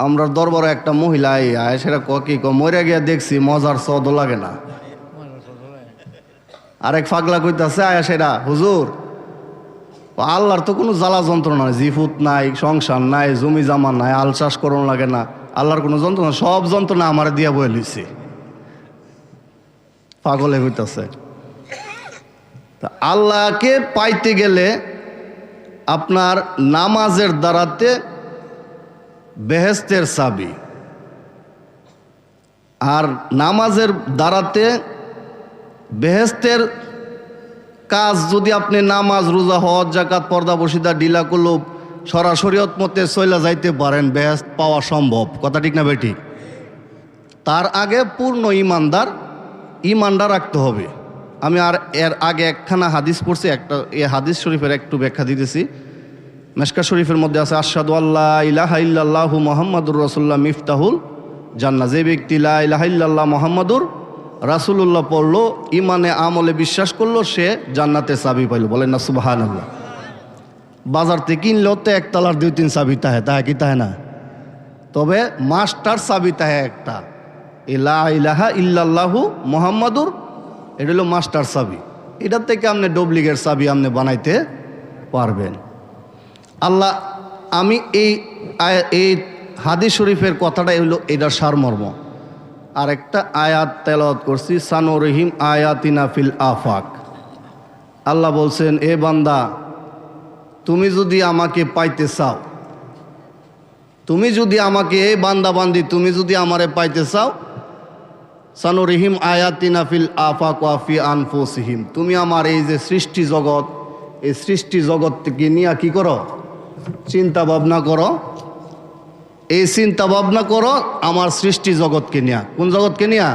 আমরা দরবারে একটা মহিলা আই আয় সেটা ক কি ক মরে গিয়া দেখছি মজার সদ লাগে না। আরেক ফাগলা কইতাছে, আয়া সেটা, হুজুর, আল্লাহর তো কোনো জ্বালা যন্ত্রণা নাই, জিফুত নাই, সংসার নাই, জমি জামা নাই, আল চাষ করুন লাগে না, আল্লাহর কোনো যন্ত্রণা সব যন্ত্রণা আমার দিয়া বয়ে লইছে। পাগলে হইতাছে তা আল্লাহকে পাইতে গেলে আপনার নামাজের দ্বারাতে বেহেস্তের সাবি। আর নামাজের দ্বারাতে বেহেস্তের কাজ যদি আপনি নামাজ, রোজা, হজ জাকাত পর্দা, বসিদা ডিলা কুলুপ সরাসরিয়ত মতে চইলা যাইতে পারেন, বেহেস্ত পাওয়া সম্ভব। কথা ঠিক না বেটি তার আগে পূর্ণ ইমানদার ইমানদার রাখতে হবে। আমি আর এর আগে একখানা হাদিস পড়ছি, একটা এ হাদিস শরীফের একটু ব্যাখ্যা দিতেছি। মেশকা শরীফের মধ্যে আছে আশাদু আল্লাহ ইলাহা ইল্লাল্লাহু মোহাম্মদুর রসুল্লাহ মিফতাহুল জান্না যে ব্যক্তি লা ইলাহা ইল্লাল্লাহ মোহাম্মদুর রাসুলুল্লাহ পড়ল ইমানে আমলে বিশ্বাস করল, সে জান্নাতে চাবি পাইল। বলেন না সুবাহান আল্লাহ বাজার থেকে কিনলেও তো একতলার দুই তিন চাবি তাহে তাহে কি তাহে না? তবে মাস্টার চাবি তাহে একটা। ইলা ইলাহা ইল্লাল্লাহু মোহাম্মদুর, এটা হলো মাস্টার চাবি। এটার থেকে আপনি ডুপ্লিকেট চাবি আপনি বানাইতে পারবেন। আল্লাহ, আমি এই এই হাদিস শরীফের কথাটাই হলো এটার সারমর্ম। আর একটা আয়াত তেলাওয়াত করছি সানো রহিম আয়াতিনা ফিল আফাক। আল্লাহ বলছেন, এ বান্দা, তুমি যদি আমাকে পাইতে চাও, তুমি যদি আমাকে এই বান্দা বান্দি, তুমি যদি আমারে পাইতে চাও সানো রহিম আয়াতিনা ফিল আফাক ওয়াফি আনফুসিহিম, তুমি আমার এই যে সৃষ্টি জগৎ, এই সৃষ্টি জগৎ থেকে নিয়ে কি করো? চিন্তা ভাবনা করো। এই চিন্তা ভাবনা করো, আমার সৃষ্টি জগৎকে নিয়া। কোন জগৎকে নিয়া?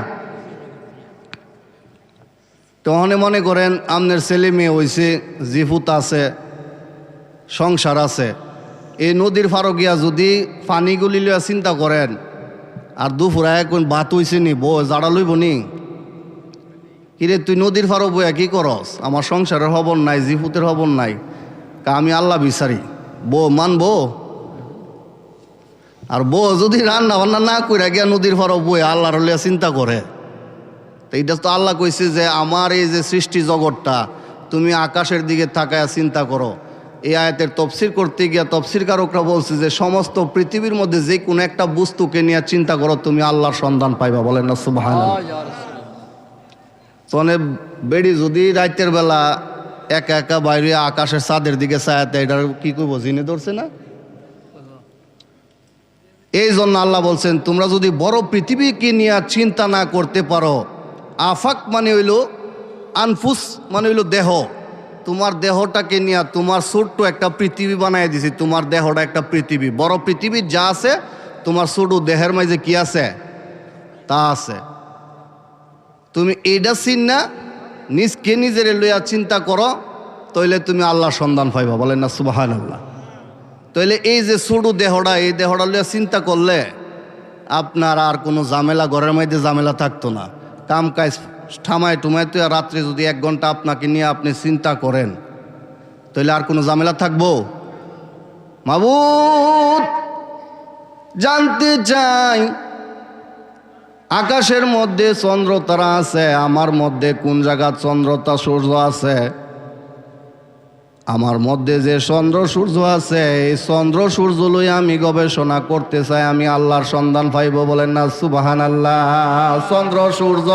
তখন মনে করেন, আমনের ছেলে মেয়ে হয়েছে জিফুত আছে, সংসার আছে। এই নদীর ফারো গিয়া যদি পানিগুলি লিয়া চিন্তা করেন, আর দুপুরায় কোন বাত হইছে নি বো জাড়া লইব নি? কিরে, তুই নদীর ফারো বইয়া কি করস? আমার সংসারের হবন নাই, জিফুতের হবন নাই। কা আমি আল্লাহ বিচারি। বো মানবো? আর বউ যদি রান্না বান্না না করে গিয়া নদীর ফারো বই আল্লাহর লিয়া চিন্তা করে। তো এইটা তো আল্লাহ কইছে যে আমার এই যে সৃষ্টি জগৎটা তুমি আকাশের দিকে তাকায় চিন্তা করো। এই আয়াতের তফসির করতে গিয়া তফসির কারকরা বলছে যে সমস্ত পৃথিবীর মধ্যে যে কোনো একটা বস্তুকে নিয়ে চিন্তা করো তুমি আল্লাহর সন্ধান পাইবা। বলেন না সুবাহ তনে বেড়ি যদি রাতের বেলা একা একা বাইরে আকাশের চাঁদের দিকে চায়াতে এটার কি করব, জিনে ধরছে না? এই জন্য আল্লাহ বলছেন, তোমরা যদি বড় পৃথিবীকে নিয়ে চিন্তা না করতে পারো, আফাক মানে হইল আনফুস মানে হইল দেহ। তোমার দেহটাকে নিয়ে তোমার ছোট্ট একটা পৃথিবী বানাই দিছি, তোমার দেহটা একটা পৃথিবী। বড় পৃথিবী যা আছে, তোমার ছোট দেহের মাঝে কি আছে? তা আছে। তুমি এইটা চিন না নিজকে নিজের লইয়া চিন্তা করো, তইলে তুমি আল্লাহ সন্ধান পাইবা। বলেন না সুবাহান আল্লাহ তাহলে এই যে ছোটো দেহটা, এই দেহটা লিয়ে চিন্তা করলে আপনার আর কোনো ঝামেলা, ঘরের মধ্যে ঝামেলা থাকতো না। কাম কাজ ঠামায় টুমায় তো রাত্রে যদি এক ঘণ্টা আপনাকে নিয়ে আপনি চিন্তা করেন তাহলে আর কোনো ঝামেলা থাকব? মাবুদ, জানতে চাই আকাশের মধ্যে চন্দ্র তারা আছে, আমার মধ্যে কোন জায়গা চন্দ্রতা সূর্য আছে? আমার মধ্যে যে চন্দ্র সূর্য আছে, এই চন্দ্র সূর্য লই আমি গবেষণা করতে চাই, আমি আল্লাহর সন্ধান পাইব বলেন না? সুবাহান আল্লাহ চন্দ্র সূর্য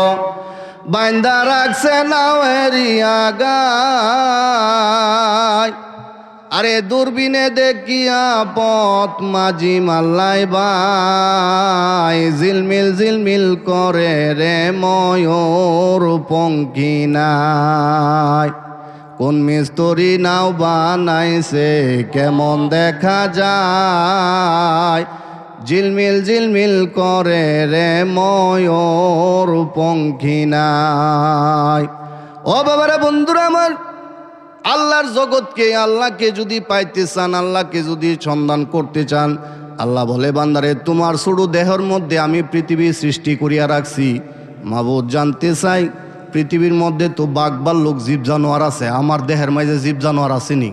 বাইন্দা রাখছে নাও এরিয়া গায় আরে দূরবীনে দেখিয়া পথ মাঝি মাল্লাই বাই জিলমিল জিলমিল করে রে ময়ূর পঙ্কি নাই কোন মিস্তরি নাও বানাইছে কেমন দেখা যায়? ঝিলমিল ঝিলমিল করে রে ময়ূর পঙ্খী নাই ও বাবারা, বন্ধুরা আমার আল্লাহর জগৎকে আল্লাহকে যদি পাইতে চান, আল্লাহকে যদি সন্ধান করতে চান, আল্লাহ বলে, বান্দারে, তোমার ছোট দেহের মধ্যে আমি পৃথিবী সৃষ্টি করিয়া রাখছি। মাবুদ জানতে চাই, পৃথিবীর মধ্যে তো বাঘবার লোক, জীব জানোয়ার আছে। আমার দেহের মাঝে জীব জানোয়ার আসেনি।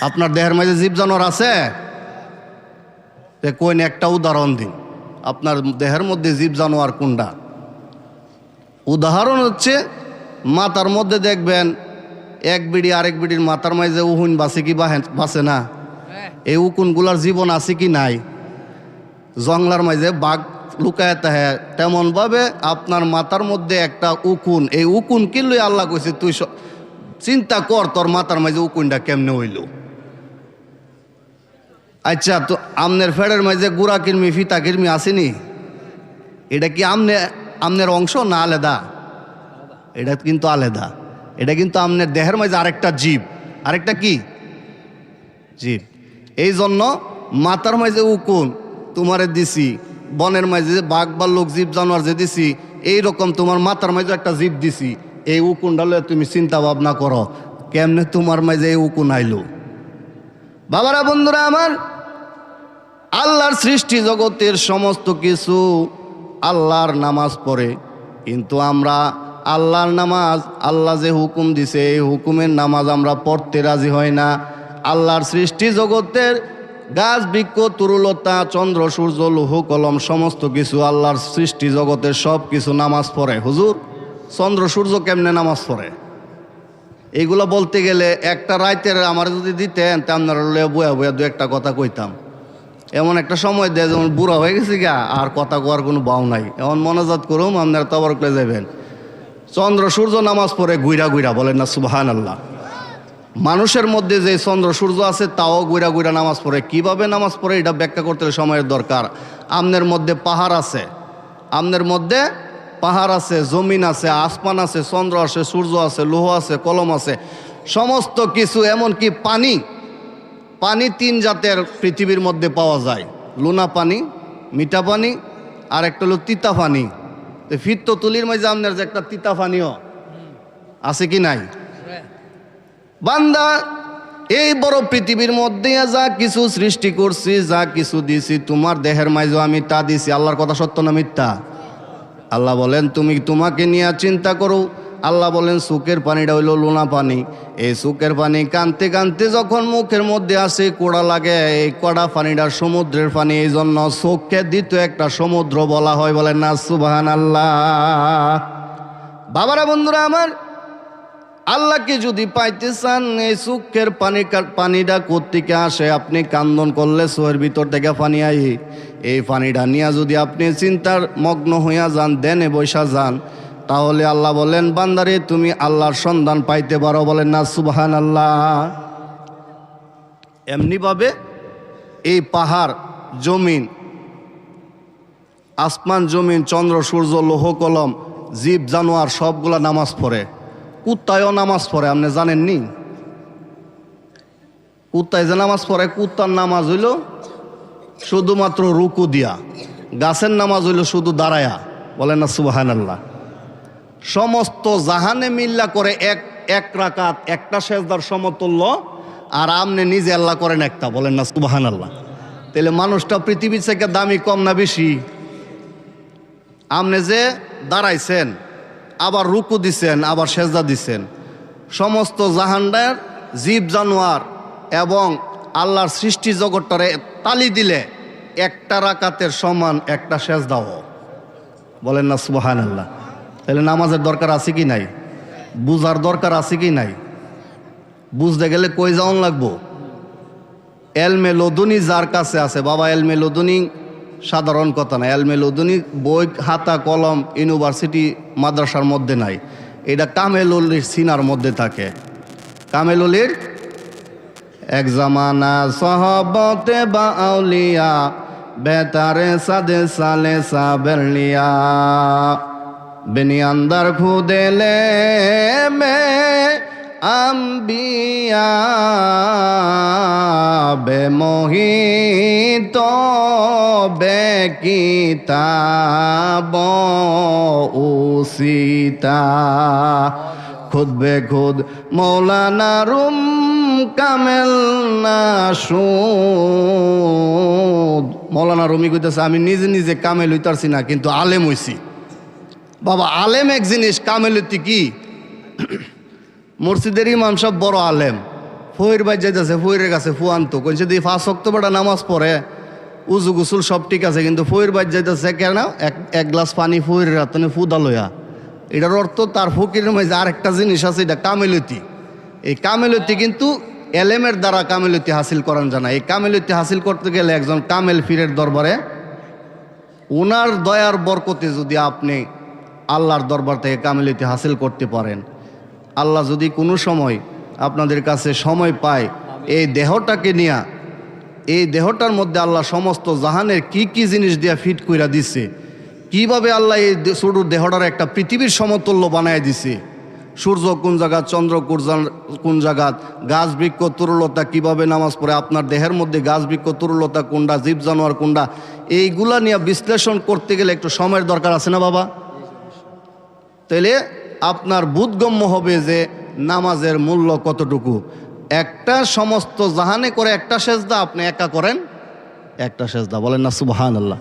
আপনার দেহের মাঝে জীব জানোয়ার আছে? কোন একটা উদাহরণ দিন। আপনার দেহের মধ্যে জীব জানোয়ার কোনটা? উদাহরণ হচ্ছে মাতার মধ্যে দেখবেন এক বিড়ি আরেক বিড়ির মাথার মাঝে উহুন বাসে কি বাসে না? এই উকুনগুলার জীবন আছে কি নাই? জংলার মাঝে বাঘ লুকায় তাহে তেমনভাবে আপনার মাথার মধ্যে একটা উকুন। এই উকুন কি লই আল্লাহ কইছে তুই চিন্তা কর তোর মাথার মাঝে উকুনটা কেমনে হইল? আচ্ছা তো আমনের ফেডের মাঝে গুড়া কিরমি ফিতা কিরমি আসেনি? এটা কি আমনে আমনের অংশ না আলাদা? এটা কিন্তু আলাদা। এটা কিন্তু আপনার দেহের মাঝে আরেকটা জীব। আরেকটা কি? জীব। এই জন্য মাথার মাঝে উকুন তোমারে দিছি, বনের মাঝে বাঘ বা লোক, জীব, জানোয়ার যে দিছি এই রকম তোমার মাথার মাঝে একটা জীব দিছি। এই উকুনটা লইয়া তুমি চিন্তা ভাবনা করো, কেমনে তোমার মাঝে এই উকুন আইলো? বাবারা, বন্ধুরা আমার, আল্লাহর সৃষ্টি জগতের সমস্ত কিছু আল্লাহর নামাজ পড়ে, কিন্তু আমরা আল্লাহর নামাজ, আল্লাহ যে হুকুম দিছে, এই হুকুমের নামাজ আমরা পড়তে রাজি হয় না। আল্লাহর সৃষ্টি জগতের গাছ, বৃক্ষ, তরুলতা, চন্দ্র, সূর্য, লৌহ, কলম, সমস্ত কিছু আল্লাহর সৃষ্টি জগতের সব কিছু নামাজ পড়ে। হুজুর, চন্দ্র, সূর্য কেমনে নামাজ পড়ে? এইগুলো বলতে গেলে একটা রাইতের আমার যদি দিতেন, তা আপনারা লইয়া বয়া বয়া দু একটা কথা কইতাম। এমন একটা সময় দেয়, যেমন বুড়া হয়ে গেছে গা, আর কথা কোয়ার কোনো বাউ নাই। এমন মনোজাত করুম, আপনারা তবর করে যাবেন চন্দ্র সূর্য নামাজ পড়ে গুইরা গুইরা বলেন না সুবাহান আল্লাহ মানুষের মধ্যে যে চন্দ্র সূর্য আছে, তাও গুইরা গুইরা নামাজ পড়ে। কীভাবে নামাজ পড়ে, এটা ব্যাখ্যা করতে সময়ের দরকার। আমনের মধ্যে পাহাড় আছে। আমনের মধ্যে পাহাড় আছে, জমিন আছে, আসমান আছে, চন্দ্র আছে, সূর্য আছে, লোহ আছে, কলম আছে। সমস্ত কিছু, এমনকি পানি। পানি তিন জাতের পৃথিবীর মধ্যে পাওয়া যায়। লুনা পানি, মিঠা পানি আর একটা হলো তিতা পানি। তো ফির তো তুলির মাঝে আপনার যে একটা তিতা পানীয় আছে কি নাই? বান্দা, এই বড় পৃথিবীর মধ্যে যা কিছু সৃষ্টি করছি, যা কিছু দিছি, তোমার দেহের মাঝে আমি তা দিছি। আল্লাহর কথা সত্য না মিথ্যা? আল্লাহ বলেন, তুমি তোমাকে নিয়ে চিন্তা করো আল্লাহ বলেন, সুখের পানিটা হইল লোনা পানি। এই সুখের পানি কানতে কানতে যখন মুখের মধ্যে আসে, কোড়া লাগে, এই কড়া পানিটা সমুদ্রের পানি, এই জন্য চোখকে দ্বিতীয় একটা সমুদ্র বলা হয় বলেন না সুবাহান আল্লাহ বাবারা, বন্ধুরা আমার আল্লাহকে যদি পাইতে চান, এই সুখের পানি পানিটা কোত্থেকে আসে? আপনি কান্দন করলে সোহের ভিতর থেকে পানি আই এই পানিটা নিয়ে যদি আপনি চিন্তার মগ্ন হইয়া যান, দেনে বৈশা যান তাহলে আল্লাহ বলেন, বান্দারে, তুমি আল্লাহর সন্ধান পাইতে পারো বলেন না সুবাহান আল্লাহ এমনিভাবে এই পাহাড়, জমিন, আসমান, জমিন, চন্দ্র, সূর্য, লোহ, কলম, জীব, জানোয়ার, সবগুলা নামাজ পড়ে। কুত্তায়ও নামাজ পড়ে, আপনি জানেননি? কুত্তায় যে নামাজ পড়ে, কুত্তার নামাজ হইল শুধুমাত্র রুকু দিয়া। গাছের নামাজ হইল শুধু দাঁড়ায়া। বলেন না সুবাহান আল্লাহ সমস্ত জাহানে মিল্লা করে এক এক রাকাত, একটা সেজদার সমতুল্য, আর আমনে নিজে আল্লাহ করেন একটা, বলেন না সুবাহান আল্লাহ তাহলে মানুষটা পৃথিবীর থেকে দামি কম না বেশি? আমনে যে দাঁড়াইছেন, আবার রুকু দিছেন, আবার সেজদা দিছেন, সমস্ত জাহান্ডার জীব জানোয়ার এবং আল্লাহর সৃষ্টি জগৎটারে তালি দিলে একটা রাকাতের সমান একটা সেজদাও। বলেন না সুবাহান আল্লাহ তাহলে নামাজের দরকার আছে কি নাই? বুঝার দরকার আছে কি নাই? বুঝতে গেলে কই যাওন লাগবো? এলমে লদুনি যার কাছে আছে। বাবা, এলমে লদুনি সাধারণ কথা না। এলমে লদুনি বই হাতা কলম ইউনিভার্সিটি, মাদ্রাসার মধ্যে নাই। এটা কামেলুলির সিনার মধ্যে থাকে। কামেলুলির এক জামানা সহবতে বা বেতারে সাদে সালে সাবেরলিয়া বেনিয়ান্দার খুদেলে মে আম্বিয়া বেমোহিত বেকিতাব উসিতা। খুদ বে খুদ মৌলানা রুম কামেল না সুদ। মৌলানা রুমি কইতেছে, আমি নিজে নিজে কামেল হইতারছি না, কিন্তু আলেম হইছি। বাবা, আলেম এক জিনিস কামেল হইতে কি? মসজিদের ইমাম সব বড় আলেম। ফইর বাই যাইতেছে ফইরের কাছে ফুয়ান্ত কইছে দি ফাঁস অক্টোবরটা নামাজ পড়ে, উজু গুসুল সব ঠিক আছে, কিন্তু ফুয়ের বাদ যাইতেছে কেন এক এক গ্লাস পানি ফুয়ের রাতনে ফুদা লইয়া। এটার অর্থ তার ফকিরের মাঝে আরেকটা জিনিস আছে, এটা কামেলতি এই কামেলতি কিন্তু এলেমের দ্বারা কামেলতি হাসিল করান জানা এই কামেলতি হাসিল করতে গেলে একজন কামেল ফিরের দরবারে ওনার দয়ার বরকতে যদি আপনি আল্লাহর দরবার থেকে কামেলিতে হাসিল করতে পারেন। আল্লাহ যদি কোনো সময় আপনাদের কাছে সময় পায়, এই দেহটাকে নিয়ে, এই দেহটার মধ্যে আল্লাহ সমস্ত জাহানের কি কি জিনিস দিয়া ফিট কইরা দিছে, কীভাবে আল্লাহ এই ছোট দেহটার একটা পৃথিবীর সমতুল্য বানায় দিছে, সূর্য কোন জায়গা, চন্দ্র কোন জায়গা, গাছ বৃক্ষ, তরুলতা কীভাবে নামাজ পড়ে, আপনার দেহের মধ্যে গাছ বৃক্ষ, তরুলতা কোনটা, জীব জানোয়ার কোনটা, এইগুলা নিয়ে বিশ্লেষণ করতে গেলে একটু সময়ের দরকার আছে না বাবা? তাহলে আপনার বোধগম্য হবে যে নামাজের মূল্য কতটুকু? একটা সমস্ত জাহানে করে একটা সেজদা আপনি একা করেন? একটা সেজদা, বলেন না সুবহান আল্লাহ